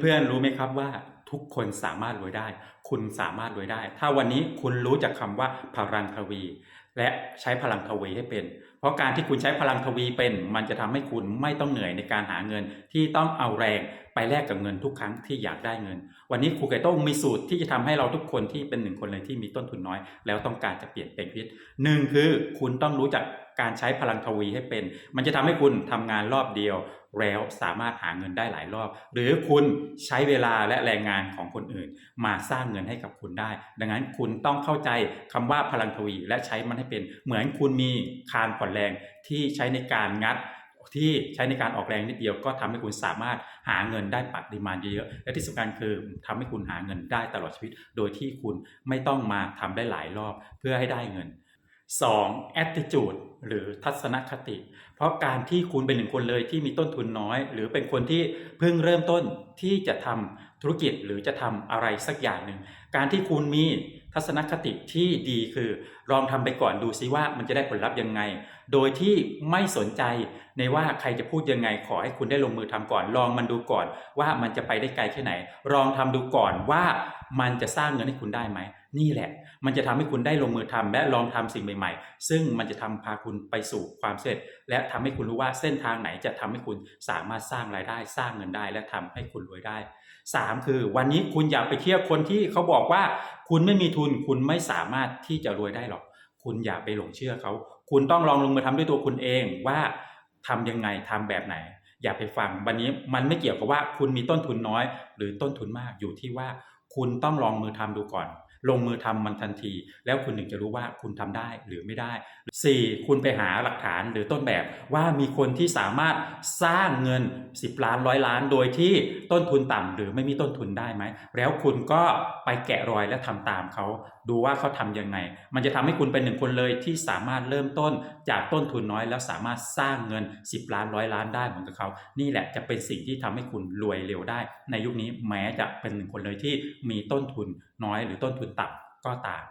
เพื่อนๆรู้ไหมครับว่าทุกคนสามารถรวยได้ คุณสามารถรวยได้ ถ้าวันนี้คุณรู้จักคำว่าพลังทวี และใช้พลังทวีให้เป็น เพราะการที่คุณใช้พลังทวีเป็น มันจะทำให้คุณไม่ต้องเหนื่อยในการหาเงิน ที่ต้องเอาแรงไปแลกกับเงินทุกครั้งที่อยากได้เงิน วันนี้ครูไก่ต้งมีสูตรที่จะทำให้เราทุกคนที่เป็นหนึ่งคนเลยที่มีต้นทุนน้อย แล้วต้องการจะเปลี่ยนเป็นพิษหนึ่งคือคุณต้องรู้จักการใช้พลังทวีให้เป็น มันจะทำให้คุณทำงานรอบเดียว แล้วสามารถหาเงินได้หลายรอบ หรือคุณใช้เวลาและแรงงานของคนอื่น มาสร้างเงินให้กับคุณได้ ดังนั้นคุณต้องเข้าใจคำว่าพลังทวีและใช้มันให้เป็นเหมือนคุณมีคานผ่อนแรงที่ใช้ในการงัดที่ใช้ในการออกแรงนิดเดียวก็ทำให้คุณสามารถหาเงินได้ปริมาณเยอะๆและที่สำคัญคือทำให้คุณหาเงินได้ตลอดชีวิต โดยที่คุณไม่ต้องมาทำได้หลายรอบเพื่อให้ได้เงิน 2. attitude หรือทัศนคติ เพราะการที่คุณเป็นหนึ่งคนเลยที่มีต้นทุนน้อย หรือเป็นคนที่เพิ่งเริ่มต้นที่จะทำธุรกิจหรือจะทำอะไรสักอย่างหนึ่ง การที่คุณมีทัศนคติที่ดีคือ ลองทำไปก่อนดูซิว่ามันจะได้ผลลัพธ์ยังไง โดยที่ไม่สนใจ ในว่าใครจะพูดยังไงขอให้คุณได้ลงมือทำก่อน ลองมันดูก่อนว่ามันจะไปได้ไกลแค่ไหน ลองทำดูก่อนว่ามันจะสร้างเงินให้คุณได้ไหม นี่แหละ มันจะทำให้คุณได้ลงมือทำและลองทำสิ่งใหม่ ๆ ซึ่งมันจะทำพาคุณไปสู่ความสำเร็จ และทำให้คุณรู้ว่าเส้นทางไหนจะทำให้คุณสามารถสร้างรายได้ สร้างเงินได้และทำให้คุณรวยได้ 3 คือวันนี้คุณอย่าไปเทียบคนที่เขาบอกว่า คุณไม่มีทุนคุณไม่สามารถที่จะรวยได้หรอก คุณอย่าไปหลงเชื่อเขา คุณต้องลองลงมือทำด้วยตัวคุณเองว่า ทำยังไงทำแบบไหน อย่าไปฟังวันนี้มันไม่เกี่ยวกับว่าคุณมีต้นทุนน้อย หรือต้นทุนมากอยู่ที่ว่าคุณต้องลองมือทำดูก่อน ลงมือทำมันทันที แล้วคุณถึงจะรู้ว่าคุณทำได้หรือไม่ได้ 4. คุณไปหาหลักฐานหรือต้นแบบว่ามีคนที่สามารถสร้างเงิน 10 ล้านร้อยล้าน โดยที่ต้นทุนต่ำหรือไม่มีต้นทุนได้ไหม แล้วคุณก็ไปแกะรอยและทำตามเขา ดูว่าเขาทำยังไง มันจะทำให้คุณเป็นหนึ่งคนเลยที่สามารถเริ่มต้นจากต้นทุนน้อย แล้วสามารถสร้างเงิน 10 ล้านร้อยล้านได้เหมือนกับเขา นี่แหละจะเป็นสิ่งที่ทำให้คุณรวยเร็วได้ ในยุคนี้แม้จะเป็นหนึ่งคนเลยที่มีต้นทุนน้อย หรือต้นทุนต่ำก็ตาม